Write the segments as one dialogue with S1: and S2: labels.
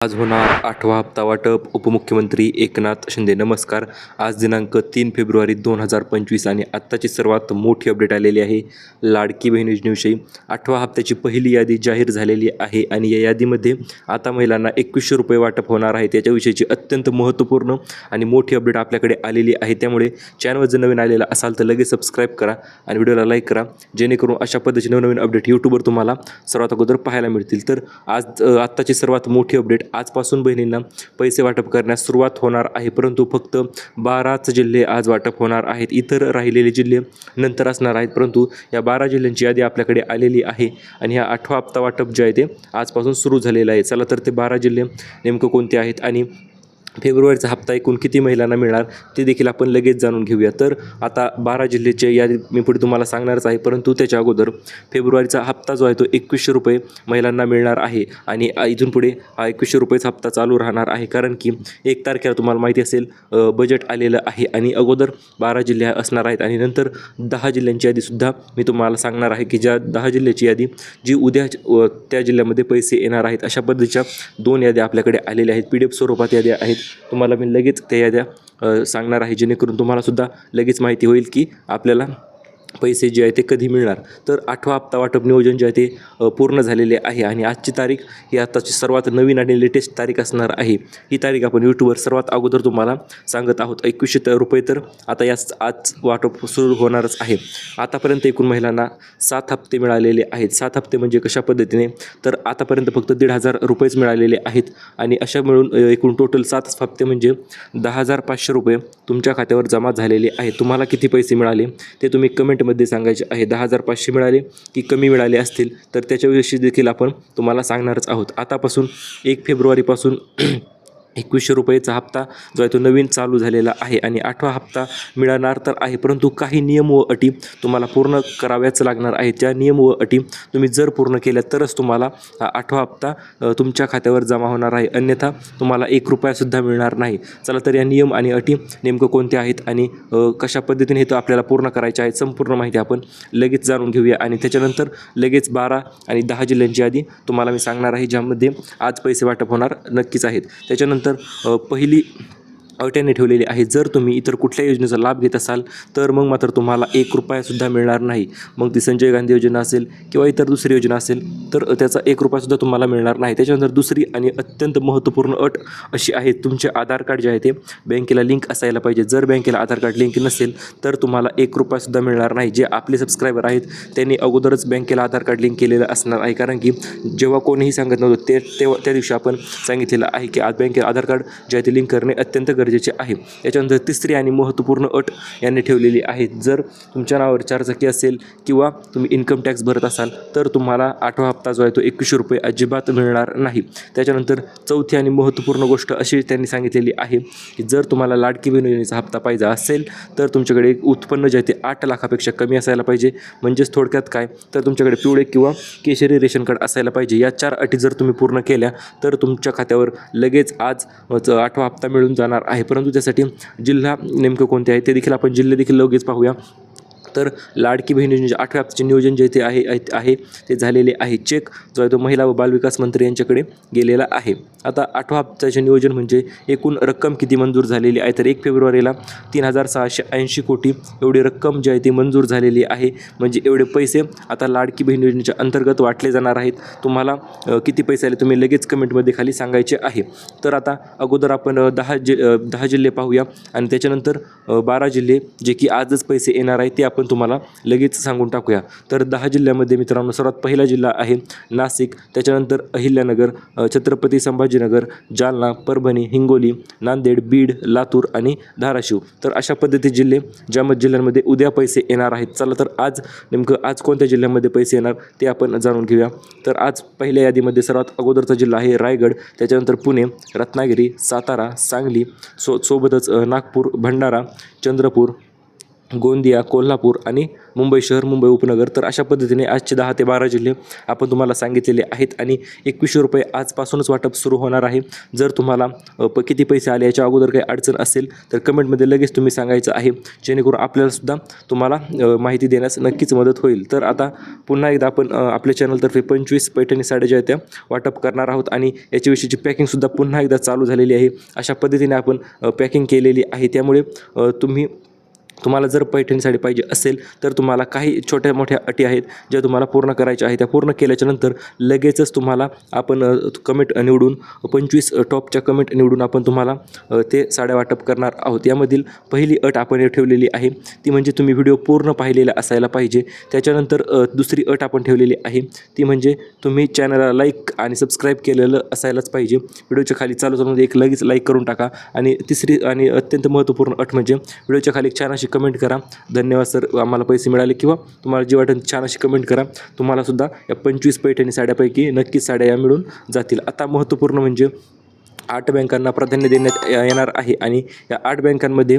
S1: आज होणार आठवा हप्ता वाटप. उपमुख्यमंत्री एकनाथ शिंदे नमस्कार. आज दिनांक तीन फेब्रुवारी दोन हजार पंचवीस आणि आत्ताची सर्वात मोठी अपडेट आलेली आहे. लाडकी बहीण योजनेविषयी आठवा हप्त्याची पहिली यादी जाहीर झालेली आहे आणि या यादीमध्ये आता महिलांना एकवीसशे रुपये वाटप होणार आहे. त्याच्याविषयीची अत्यंत महत्त्वपूर्ण आणि मोठी अपडेट आपल्याकडे आलेली आहे. त्यामुळे चॅनलवर जर नवीन आलेला असाल तर लगेच सबस्क्राईब करा आणि व्हिडिओला लाईक करा. जेणेकरून अशा पद्धतीचे नवनवीन अपडेट यूट्यूबवर तुम्हाला सर्वात अगोदर पाहायला मिळतील. तर आज आत्ताची सर्वात मोठी अपडेट आजपासून बहिणींना पैसे वाटप करण्यास सुरुवात होणार आहे. परंतु फक्त बाराच जिल्हे आज वाटप होणार आहेत. इतर राहिलेले जिल्हे नंतर असणार आहेत. परंतु या बारा जिल्ह्यांची यादी आपल्याकडे आलेली आहे आणि ह्या आठवा हप्ता वाटप जे आहे ते आजपासून सुरू झालेलं आहे. चला तर ते बारा जिल्हे नेमकं कोणते आहेत आणि फेब्रुवारीचा हप्ता एकूण किती महिलांना मिळणार ते देखील आपण लगेच जाणून घेऊया. तर आता बारा जिल्ह्याचे यादी मी पुढे तुम्हाला सांगणारच आहे परंतु त्याच्या अगोदर फेब्रुवारीचा हप्ता जो आहे तो एकवीसशे रुपये महिलांना मिळणार आहे आणि इथून पुढे हा एकवीसशे रुपयेचा हप्ता चालू राहणार आहे. कारण की एक तारखेला तुम्हाला माहिती असेल बजेट आलेलं आहे आणि अगोदर बारा जिल्हे असणार आहेत आणि नंतर दहा जिल्ह्यांची यादीसुद्धा मी तुम्हाला सांगणार आहे की ज्या दहा जिल्ह्याची यादी जी उद्या त्या जिल्ह्यामध्ये पैसे येणार आहेत अशा पद्धतीच्या दोन याद्या आपल्याकडे आलेल्या आहेत. पी डी एफ स्वरूपात याद्या आहेत. तुम्हाला मी लगेच त्या याद्या सांगणार आहे जेणेकरून तुम्हालासुद्धा लगेच माहिती होईल की आपल्याला पैसे जे आहे ते कधी मिळणार? तर आठवा हप्ता वाटप नियोजन जे आहे ते पूर्ण झालेले आहे आणि आजची तारीख ही आताची सर्वात नवीन आणि लेटेस्ट तारीख असणार आहे. ही तारीख आपण यूट्यूबवर सर्वात अगोदर तुम्हाला सांगत आहोत. एकवीसशे रुपये तर आता याच आज वाटप सुरू होणारच आहे. आतापर्यंत एकूण महिलांना सात हप्ते मिळालेले आहेत. सात हप्ते म्हणजे कशा पद्धतीने? तर आतापर्यंत फक्त दीड हजार रुपयेच मिळालेले आहेत आणि अशा मिळून एकूण टोटल सात हप्ते म्हणजे दहा हजार पाचशे रुपये तुमच्या खात्यावर जमा झालेले आहेत. तुम्हाला किती पैसे मिळाले ते तुम्ही कमेंट याच्यामध्ये सांगायचे आहे दहा हजार पाचशे मिळाले की कमी मिळाले असतील तर त्याच्याविषयी देखील आपण तुम्हाला सांगणारच आहोत. आतापासून एक फेब्रुवारीपासून एकवीसशे रुपयेचा हप्ता जो आहे तो नवीन चालू झालेला आहे आणि आठवा हप्ता मिळणार तर आहे. परंतु काही नियम व अटी तुम्हाला पूर्ण कराव्याच लागणार आहे त्या नियम व अटी तुम्ही जर पूर्ण केल्या तरच तुम्हाला आठवा हप्ता तुमच्या खात्यावर जमा होणार आहे. अन्यथा तुम्हाला एक रुपयासुद्धा मिळणार नाही. चला तर या नियम आणि अटी नेमकं कोणत्या आहेत आणि कशा पद्धतीने हे तो आपल्याला पूर्ण करायचे आहे संपूर्ण माहिती आपण लगेच जाणून घेऊया. आणि त्याच्यानंतर लगेच बारा आणि दहा जिल्ह्यांची यादी तुम्हाला मी सांगणार आहे ज्यामध्ये आज पैसे वाटप होणार नक्कीच आहेत. त्याच्यानंतर त्यानंतर पहिली अटीने ठेवलेली आहे. जर तुम्ही इतर कुठल्या योजनेचा लाभ घेत असाल तर मग मात्र तुम्हाला एक रुपयासुद्धा मिळणार नाही. मग ती संजय गांधी योजना असेल किंवा इतर दुसरी योजना असेल तर त्याचा एक रुपयासुद्धा तुम्हाला मिळणार नाही. त्याच्यानंतर दुसरी आणि अत्यंत महत्त्वपूर्ण अट अशी आहे तुमचे आधार कार्ड जे आहे ते बँकेला लिंक असायला पाहिजे. जर बँकेला आधार कार्ड लिंक नसेल तर तुम्हाला एक रुपयासुद्धा मिळणार नाही. जे आपले सबस्क्रायबर आहेत त्यांनी अगोदरच बँकेला आधार कार्ड लिंक केलेलं असणार आहे. कारण की जेव्हा कोणीही सांगत नव्हतं ते तेव्हा त्या दिवशी आपण सांगितलेलं आहे की आज बँकेला आधार कार्ड जे आहे ते लिंक करणे अत्यंत गरजेचं आहे. त्याच्यानंतर तिसरी आणि महत्त्वपूर्ण अट यांनी ठेवलेली आहे जर तुमच्या नावावर चारचाकी असेल किंवा तुम्ही इन्कम टॅक्स भरत असाल तर तुम्हाला आठवा हप्ता जो आहे तो एकवीसशे रुपये अजिबात मिळणार नाही. त्याच्यानंतर चौथी आणि महत्त्वपूर्ण गोष्ट अशी त्यांनी सांगितलेली आहे की जर तुम्हाला लाडकी बहीण योजनेचा हप्ता पाहिजे असेल तर तुमच्याकडे एक उत्पन्न जे आहे ते आठ लाखापेक्षा कमी असायला पाहिजे. म्हणजेच थोडक्यात काय? तर तुमच्याकडे पिवळे किंवा केशरी रेशन कार्ड असायला पाहिजे. या चार अटी जर तुम्ही पूर्ण केल्या तर तुमच्या खात्यावर लगेच आज आठवा हप्ता मिळून जाणार आहे. आहे. परंतु त्यासाठी जिल्हा नेमकं कोणते आहे ते देखील आपण जिल्हे देखील लगेच पाहूया. तर लाडकी बहीण योजनेचे आठव्या हप्त्याचे नियोजन जे ते आहे आहे- आहे ते झालेले आहे. चेक जो आहे तो महिला व बालविकास मंत्री यांच्याकडे गेलेला आहे. आता आठवा हप्त्याचे नियोजन म्हणजे एकूण रक्कम किती मंजूर झालेली आहे? तर एक फेब्रुवारीला तीन हजार सहाशे ऐंशी कोटी एवढी रक्कम जी आहे ती मंजूर झालेली आहे. म्हणजे एवढे पैसे आता लाडकी बहीण योजनेच्या अंतर्गत वाटले जाणार आहेत. तुम्हाला किती पैसे आले तुम्ही लगेच कमेंटमध्ये खाली सांगायचे आहे. तर आता अगोदर आपण दहा जि दहा जिल्हे पाहूया. आणि त्याच्यानंतर बारा जिल्हे जे की आजच पैसे येणार आहे ते आपण तुम्हाला लगेच सांगून टाकूया. तर दहा जिल्ह्यामध्ये मित्रांनो सर्वात पहिला जिल्हा आहे नाशिक. त्याच्यानंतर अहिल्यानगर छत्रपती संभाजीनगर जालना परभणी हिंगोली नांदेड बीड लातूर आणि धाराशिव. तर अशा पद्धती जिल्हे ज्या जिल्ह्यांमध्ये उद्या पैसे येणार आहेत. चला तर आज नेमकं आज कोणत्या जिल्ह्यामध्ये पैसे येणार ते आपण जाणून घेऊया. तर आज पहिल्या यादीमध्ये सर्वात अगोदरचा जिल्हा आहे रायगड. त्याच्यानंतर पुणे रत्नागिरी सातारा सांगली सो सोबतच नागपूर भंडारा चंद्रपूर गोंदिया कोल्हापूर आणि मुंबई शहर मुंबई उपनगर. तर अशा पद्धतीने आजचे दहा ते बारा जिल्हे आपण तुम्हाला सांगितलेले आहेत आणि एकवीसशे रुपये आजपासूनच वाटप सुरू होणार आहे. जर तुम्हाला प किती पैसे आले याच्या अगोदर काही अडचण असेल तर कमेंटमध्ये लगेच तुम्ही सांगायचं आहे. जेणेकरून आपल्यालासुद्धा तुम्हाला माहिती देण्यास नक्कीच मदत होईल. तर आता पुन्हा एकदा आपण आपल्या चॅनलतर्फे पंचवीस पैठणी साड्या ज्या त्या वाटप करणार आहोत आणि याच्याविषयीची पॅकिंगसुद्धा पुन्हा एकदा चालू झालेली आहे. अशा पद्धतीने आपण पॅकिंग केलेली आहे. त्यामुळे तुम्ही तुम्हाला जर पैठणीसाठी पाहिजे असेल तर तुम्हाला काही छोट्या मोठ्या अटी आहेत ज्या तुम्हाला पूर्ण करायच्या आहेत. त्या पूर्ण केल्याच्यानंतर लगेचच तुम्हाला आपण कमेंट निवडून पंचवीस टॉपच्या कमेंट निवडून आपण तुम्हाला ते साड्या वाटप करणार आहोत. यामधील पहिली अट आपण ठेवलेली आहे. ती म्हणजे तुम्ही व्हिडिओ पूर्ण पाहिलेला असायला पाहिजे. त्याच्यानंतर दुसरी अट आपण ठेवलेली आहे. ती म्हणजे तुम्ही चॅनलला लाईक आणि सबस्क्राईब केलेलं असायलाच पाहिजे. व्हिडिओच्या खाली चालू चालूमध्ये एक लगेच लाईक करून टाका. आणि तिसरी आणि अत्यंत महत्त्वपूर्ण अट म्हणजे व्हिडिओच्या खाली छान अशी कमेंट करा. धन्यवाद सर आम्हाला पैसे मिळाले किंवा तुम्हाला जी वाटेल छान अशी कमेंट करा. तुम्हालासुद्धा या पंचवीस पैठणी साड्यापैकी नक्कीच साड्या या मिळून जातील. आता महत्त्वपूर्ण म्हणजे आठ बँकांना प्राधान्य देण्यात येणार आहे आणि या आठ बँकांमध्ये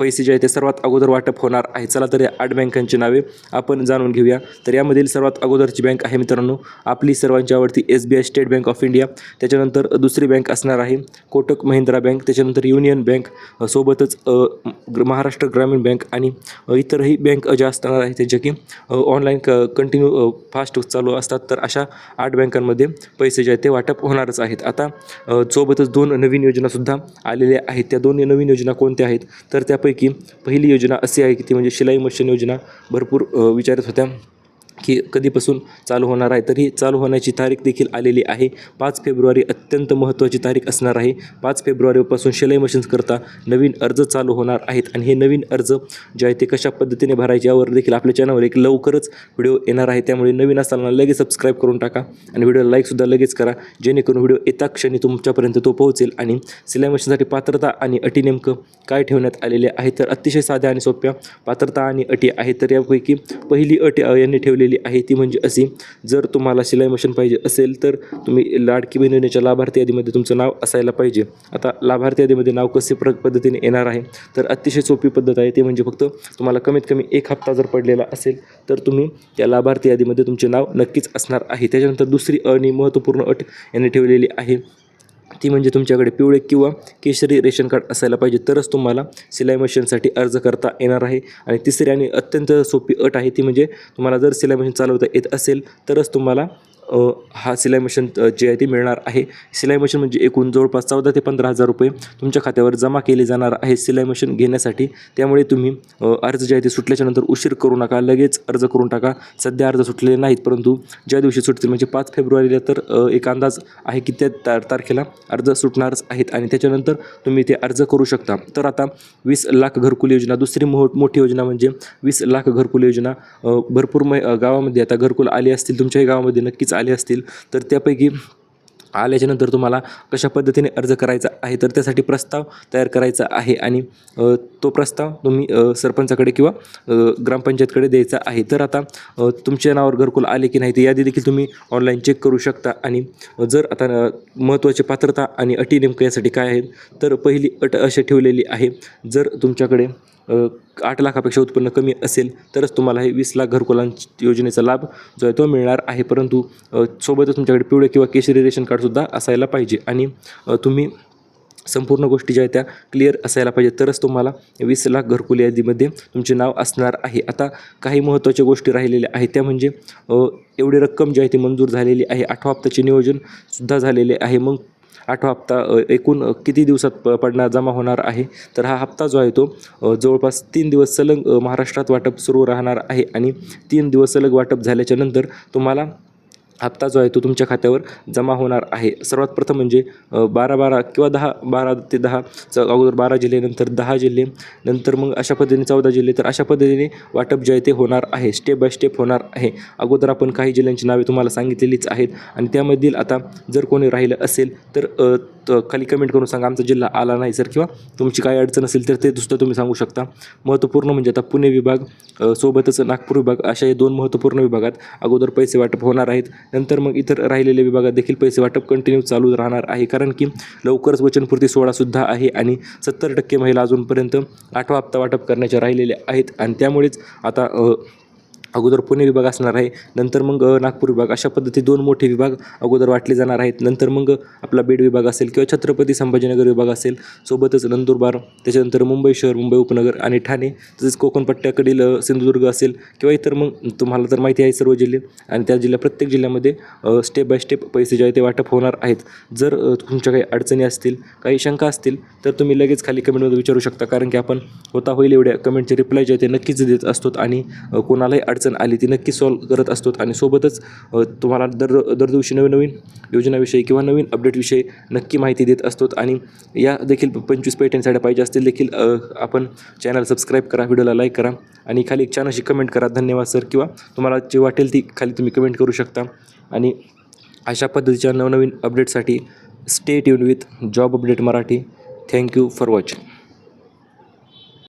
S1: पैसे जे आहे ते सर्वात अगोदर वाटप होणार आहे. चला तर या आठ बँकांची नावे आपण जाणून घेऊया. तर यामधील सर्वात अगोदरची बँक आहे मित्रांनो आपली सर्वांची आवडती S B I State Bank of India. त्याच्यानंतर दुसरी बँक असणार आहे कोटक महिंद्रा बँक. त्याच्यानंतर युनियन बँक सोबतच ग्र- महाराष्ट्र ग्रामीण बँक आणि इतरही बँक ज्या असणार आहेत त्यांच्या की ऑनलाईन क कंटिन्यू फास्ट चालू असतात. तर अशा आठ बँकांमध्ये पैसे जे आहेत ते वाटप होणारच आहेत. आता सोबतच दोन नवीन योजनासुद्धा आलेल्या आहेत. त्या दोन नवीन योजना कोणत्या आहेत? तर त्या त्यापैकी पहिली योजना अशी आहे की ती म्हणजे शिलाई मशीन योजना भरपूर विचारत होत्या. की कधीपासून चालू होणार आहे तर ही चालू होण्याची तारीख देखील आलेली आहे. पाच फेब्रुवारी अत्यंत महत्त्वाची तारीख असणार आहे. पाच फेब्रुवारीपासून शिलाई मशीन्सकरता नवीन अर्ज चालू होणार आहेत आणि हे नवीन अर्ज जे आहे ते कशा पद्धतीने भरायचे यावर देखील आपल्या चॅनलवर एक लवकरच व्हिडिओ येणार आहे. त्यामुळे नवीन असताना लगेच सबस्क्राईब करून टाका आणि व्हिडिओला लाईकसुद्धा लगेच करा. जेणेकरून व्हिडिओ येता क्षणी तुमच्यापर्यंत तो पोहोचेल आणि सिलाई मशीनसाठी पात्रता आणि अटी नेमकं काय ठेवण्यात आलेले आहे तर अतिशय साध्या आणि सोप्या पात्रता आणि अटी आहेत. तर यापैकी पहिली अट अ, यांनी ठेवलेली आहे ती म्हणजे अशी जर तुम्हाला शिलाई मशीन पाहिजे असेल तर तुम्ही लाडकी बहीण योजनेच्या लाभार्थी यादीमध्ये तुमचं नाव असायला पाहिजे. आता लाभार्थी यादीमध्ये नाव कसे प्र पद्धतीने येणार आहे? तर अतिशय सोपी पद्धत आहे ती म्हणजे फक्त तुम्हाला कमीत कमी एक हप्ता जर पडलेला असेल तर तुम्ही त्या लाभार्थी यादीमध्ये तुमचे नाव नक्कीच असणार आहे. त्याच्यानंतर दुसरी आणि महत्त्वपूर्ण अट यांनी ठेवलेली आहे. ती म्हणजे तुमच्याकडे पिवळे किंवा केशरी रेशन कार्ड असायला पाहिजे. तरच तुम्हाला सिलाई मशीनसाठी अर्ज करता येणार आहे. आणि तिसरी आणि अत्यंत सोपी अट आहे ती म्हणजे तुम्हाला जर सिलाई मशीन चालवता येत असेल तरच तुम्हाला हा सिलाई मशीन जे आहे ती मिळणार आहे. सिलाई मशीन म्हणजे एकूण जवळपास चौदा ते पंधरा हजार रुपये तुमच्या खात्यावर जमा केले जाणार आहे सिलाई मशीन घेण्यासाठी. त्यामुळे तुम्ही अर्ज जे आहे ते सुटल्याच्या नंतर उशीर करू नका लगेच अर्ज करून टाका. सध्या अर्ज सुटलेले नाहीत परंतु ज्या दिवशी सुटतील म्हणजे पाच फेब्रुवारीला तर एक अंदाज आहे की त्या तार तारखेला अर्ज सुटणारच आहेत आणि त्याच्यानंतर तुम्ही ते अर्ज करू शकता. तर आता वीस लाख घरकुल योजना दुसरी मो मोठी योजना म्हणजे वीस लाख घरकुल योजना भरपूर मै गावामध्ये आता घरकुल आले असतील तुमच्याही गावामध्ये नक्कीच आले असतील तर त्यापैकी आल्याच्यानंतर तुम्हाला कशा पद्धतीने अर्ज करायचा आहे तर त्यासाठी प्रस्ताव तयार करायचा आहे आणि तो प्रस्ताव तुम्ही सरपंचाकडे किंवा ग्रामपंचायतकडे द्यायचा आहे. तर आता तुमच्या नावावर घरकुल आले की नाही ते यादी देखील तुम्ही ऑनलाईन चेक करू शकता आणि जर आता महत्त्वाची पात्रता आणि अटी नेमक्या यासाठी काय आहेत तर पहिली अट अशी ठेवलेली आहे. जर तुमच्याकडे आठ लाखापेक्षा उत्पन्न कमी असेल तरच तुम्हाला हे वीस लाख घरकुलांची योजनेचा लाभ जो आहे तो मिळणार आहे. परंतु सोबतच तुमच्याकडे पिवळे किंवा केशरी रेशन कार्डसुद्धा असायला पाहिजे आणि तुम्ही संपूर्ण गोष्टी ज्या आहेत त्या क्लिअर असायला पाहिजे तरच तुम्हाला वीस लाख घरकुल यादीमध्ये तुमचे नाव असणार आहे. आता काही महत्त्वाच्या गोष्टी राहिलेल्या आहेत त्या म्हणजे एवढी रक्कम जी आहे ती मंजूर झालेली आहे. आठवा हप्त्याचे नियोजनसुद्धा झालेले आहे. मग आठवा हप्ता एकूण किती दिवसात प पडणार जमा होणार आहे? तर हा हप्ता जो आहे तो जवळपास तीन दिवस सलग महाराष्ट्रात वाटप सुरू राहणार आहे आणि तीन दिवस सलग वाटप झाल्याच्यानंतर तुम्हाला हप्ता जो आहे तो तुमच्या खात्यावर जमा होणार आहे. सर्वात प्रथम म्हणजे बारा बारा किंवा दहा बारा ते दहा च अगोदर बारा जिल्हे नंतर दहा जिल्हे नंतर मग अशा पद्धतीने चौदा जिल्हे तर अशा पद्धतीने वाटप जे आहे ते होणार आहे. स्टेप बाय स्टेप होणार आहे. अगोदर आपण काही जिल्ह्यांची नावे तुम्हाला सांगितलेलीच आहेत आणि त्यामधील आता जर कोणी राहिलं असेल तर त- खाली कमेंट करून सांगा. आमचा जिल्हा आला नाही सर किंवा तुमची काही अडचण असेल तर ते दुसरं तुम्ही सांगू शकता. महत्त्वपूर्ण म्हणजे आता पुणे विभाग सोबतच नागपूर विभाग अशा हे दोन महत्त्वपूर्ण विभागात अगोदर पैसे वाटप होणार आहेत. नंतर मग इतर राहिलेल्या विभागात देखील पैसे वाटप कंटिन्यू चालू राहणार आहे. कारण की लवकरच वचनपूर्ती सोहळासुद्धा आहे आणि सत्तर टक्के महिला अजूनपर्यंत आठवा हप्ता वाटप करण्याच्या राहिलेल्या आहेत. आणि त्यामुळेच आता अगोदर पुणे विभाग असणार आहे नंतर मग नागपूर विभाग. अशा पद्धती दोन मोठे विभाग अगोदर वाटले जाणार आहेत. नंतर मग आपला बीड विभाग असेल किंवा छत्रपती संभाजीनगर विभाग असेल सोबतच नंदुरबार त्याच्यानंतर मुंबई शहर मुंबई उपनगर आणि ठाणे तसेच कोकणपट्ट्याकडील सिंधुदुर्ग असेल किंवा इतर मग तुम्हाला तर माहिती आहे सर्व जिल्हे आणि त्या जिल्ह्या प्रत्येक जिल्ह्यामध्ये स्टेप बाय स्टेप पैसे जे आहे ते वाटप होणार आहेत. जर तुमच्या काही अडचणी असतील काही शंका असतील तर तुम्ही लगेच खाली कमेंटमध्ये विचारू शकता. कारण की आपण होता होईल एवढ्या कमेंटचे रिप्लाय जे आहे ते नक्कीच देत असतो आणि कोणालाही अडचण अडचण आली ती नक्की सॉल्व करत असतो आणि सोबतच तुम्हाला दर दर दिवशी नवीन नवीन योजनाविषयी किंवा नवीन अपडेटविषयी नक्की माहिती देत असतो आणि या देखील पंचवीस पैठण पाहिजे असतील देखील आपण चॅनल सबस्क्राईब करा व्हिडिओला लाईक करा आणि खाली एक छान अशी कमेंट करा धन्यवाद सर किंवा तुम्हाला जे वाटेल ती खाली तुम्ही कमेंट करू शकता. आणि अशा पद्धतीच्या नवनवीन अपडेटसाठी stay tune with Job Update Marathi. Thank you for watching